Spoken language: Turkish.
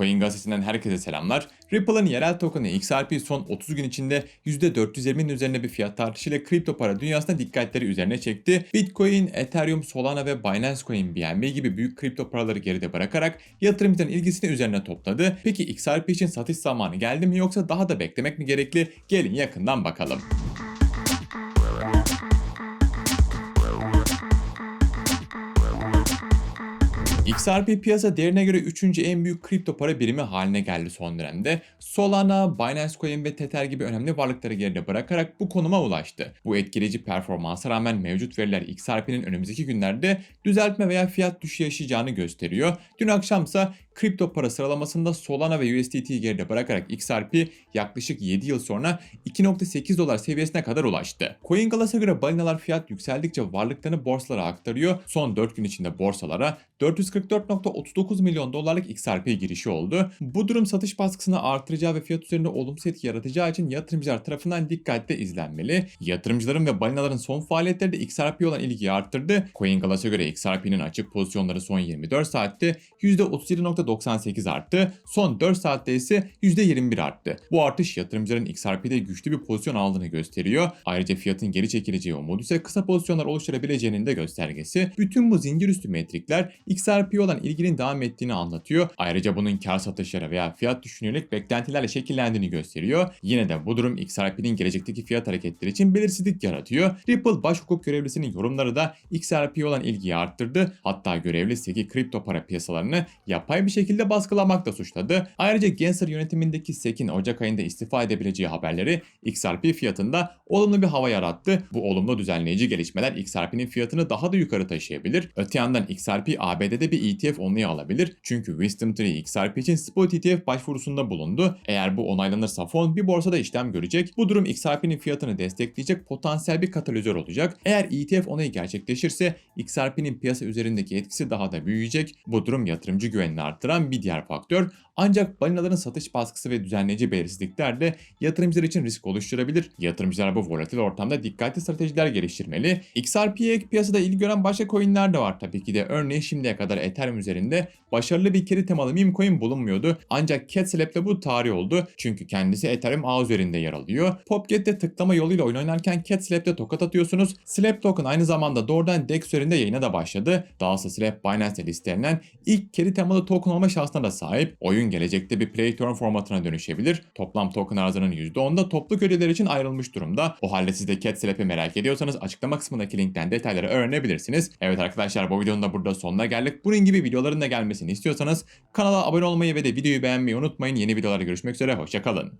Coin gazetesinden herkese selamlar. Ripple'ın yerel tokenı XRP son 30 gün içinde %420'nin üzerinde bir fiyat artışıyla kripto para dünyasında dikkatleri üzerine çekti. Bitcoin, Ethereum, Solana ve Binance Coin, BNB gibi büyük kripto paraları geride bırakarak yatırımcıların ilgisini üzerine topladı. Peki XRP için satış zamanı geldi mi yoksa daha da beklemek mi gerekli? Gelin yakından bakalım. XRP piyasa değerine göre 3. en büyük kripto para birimi haline geldi son dönemde. Solana, Binance Coin ve Tether gibi önemli varlıkları geride bırakarak bu konuma ulaştı. Bu etkileyici performansa rağmen mevcut veriler XRP'nin önümüzdeki günlerde düzeltme veya fiyat düşüşü yaşayacağını gösteriyor. Dün akşamsa kripto para sıralamasında Solana ve USDT'yi geride bırakarak XRP yaklaşık 7 yıl sonra 2.8 dolar seviyesine kadar ulaştı. CoinGlass'a göre balinalar fiyat yükseldikçe varlıklarını borsalara aktarıyor. Son 4 gün içinde borsalara 444.39 milyon dolarlık XRP girişi oldu. Bu durum satış baskısını artıracağı ve fiyat üzerinde olumsuz etki yaratacağı için yatırımcılar tarafından dikkatle izlenmeli. Yatırımcıların ve balinaların son faaliyetleri de XRP olan ilgiyi arttırdı. CoinGlass'a göre XRP'nin açık pozisyonları son 24 saatte %37.98 arttı. Son 4 saatte ise %21 arttı. Bu artış yatırımcıların XRP'de güçlü bir pozisyon aldığını gösteriyor. Ayrıca fiyatın geri çekileceği umudu ise kısa pozisyonlar oluşturabileceğinin de göstergesi. Bütün bu zincir üstü metrikler XRP olan ilginin devam ettiğini anlatıyor. Ayrıca bunun kar satışlara veya fiyat düşünerek beklentilerle şekillendiğini gösteriyor. Yine de bu durum XRP'nin gelecekteki fiyat hareketleri için belirsizlik yaratıyor. Ripple baş hukuk görevlisinin yorumları da XRP olan ilgiyi arttırdı. Hatta görevli SEC'i kripto para piyasalarını yapay bir şekilde baskılamakla suçladı. Ayrıca Gensler yönetimindeki SEC'in Ocak ayında istifa edebileceği haberleri XRP fiyatında olumlu bir hava yarattı. Bu olumlu düzenleyici gelişmeler XRP'nin fiyatını daha da yukarı taşıyabilir. Öte yandan XRP ABD'de bir ETF onayı alabilir. Çünkü Wisdom Tree XRP için spot ETF başvurusunda bulundu. Eğer bu onaylanırsa fon bir borsada işlem görecek. Bu durum XRP'nin fiyatını destekleyecek potansiyel bir katalizör olacak. Eğer ETF onayı gerçekleşirse XRP'nin piyasa üzerindeki etkisi daha da büyüyecek. Bu durum yatırımcı güvenini arttıran bir diğer faktör. Ancak balinaların satış baskısı ve düzenleyici belirsizlikler de yatırımcılar için risk oluşturabilir. Yatırımcılar bu volatil ortamda dikkatli stratejiler geliştirmeli. XRP'ye piyasada ilgi gören başka coinler de var tabii ki de. Örneğin şimdiye kadar Ethereum üzerinde başarılı bir keri temalı meme coin bulunmuyordu. Ancak Catslap'te bu tarih oldu. Çünkü kendisi Ethereum ağ üzerinde yer alıyor. Popget'te tıklama yoluyla oyun oynarken Catslap'te tokat atıyorsunuz. Slap Token aynı zamanda doğrudan DEX üzerinde yayına da başladı. Dahası Slap Binance'de listelenen ilk keri temalı token olma şansına da sahip. Oyun gelecekte bir play turn formatına dönüşebilir. Toplam token arzının %10'da topluluk ödüller için ayrılmış durumda. O halde siz de Catslap'i merak ediyorsanız açıklama kısmındaki linkten detayları öğrenebilirsiniz. Evet arkadaşlar bu videonun da burada sonuna geldik. Bunun gibi videoların da gelmesini istiyorsanız kanala abone olmayı ve de videoyu beğenmeyi unutmayın. Yeni videolarda görüşmek üzere. Hoşçakalın.